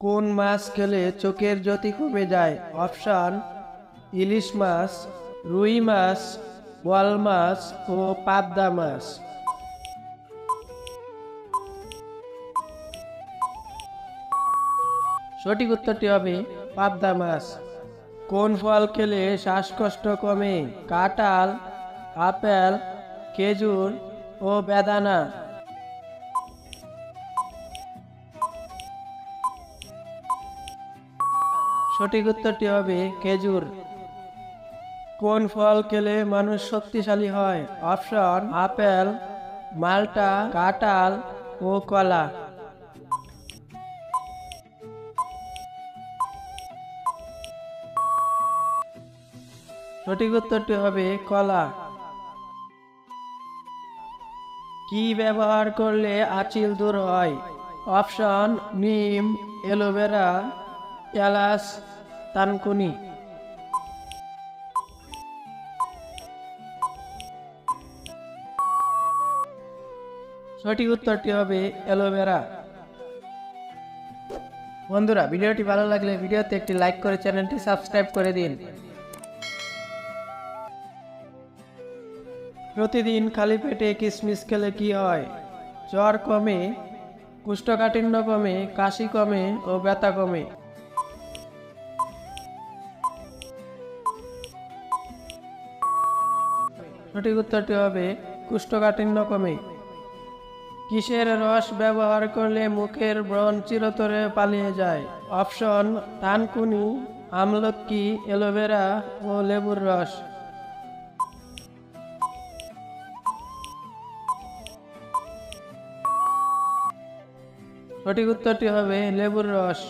কোন মাছ খেলে চোখের জ্যোতি কমে যায়? অপশান, ইলিশ মাছ, রুই মাছ, বোয়াল মাছ ও পাবদা মাছ। সঠিক উত্তরটি হবে পাবদা মাছ। কোন ফল খেলে শ্বাসকষ্ট কমে? কাঁঠাল, আপেল, খেজুর ও বেদানা। সঠিক উত্তরটি হবে খেজুর। কোন ফল খেলে মানুষ শক্তিশালী হয়? অপশন, আপেল, মালটা, কাঁঠাল ও কলা। সঠিক উত্তরটি হবে কলা। কি ব্যবহার করলে আচিল দূর হয়? অপশন, নিম, অ্যালোভেরা। এলাচ তানকুনি সঠিক উত্তরটি হবে অ্যালোভেরা বন্ধুরা, ভিডিওটি ভালো লাগলে ভিডিওতে একটি লাইক করে চ্যানেলটি সাবস্ক্রাইব করে দিন। প্রতিদিন খালি পেটে কিশমিশ খেলে কি হয়? জ্বর কমে, কুষ্ঠকাঠিন্য কমে, কাশি কমে ও ব্যথা কমে। সঠিক উত্তরটি হবে, কুষ্ঠকাঠিন্য কমে। কিসের রস ব্যবহার করলে মুখের ব্রণ চিরতরে পালিয়ে যায়? অপশন তানকুনি আমলকি অ্যালোভেরা ও লেবুর রস। সঠিক উত্তরটি হবে লেবুর রস।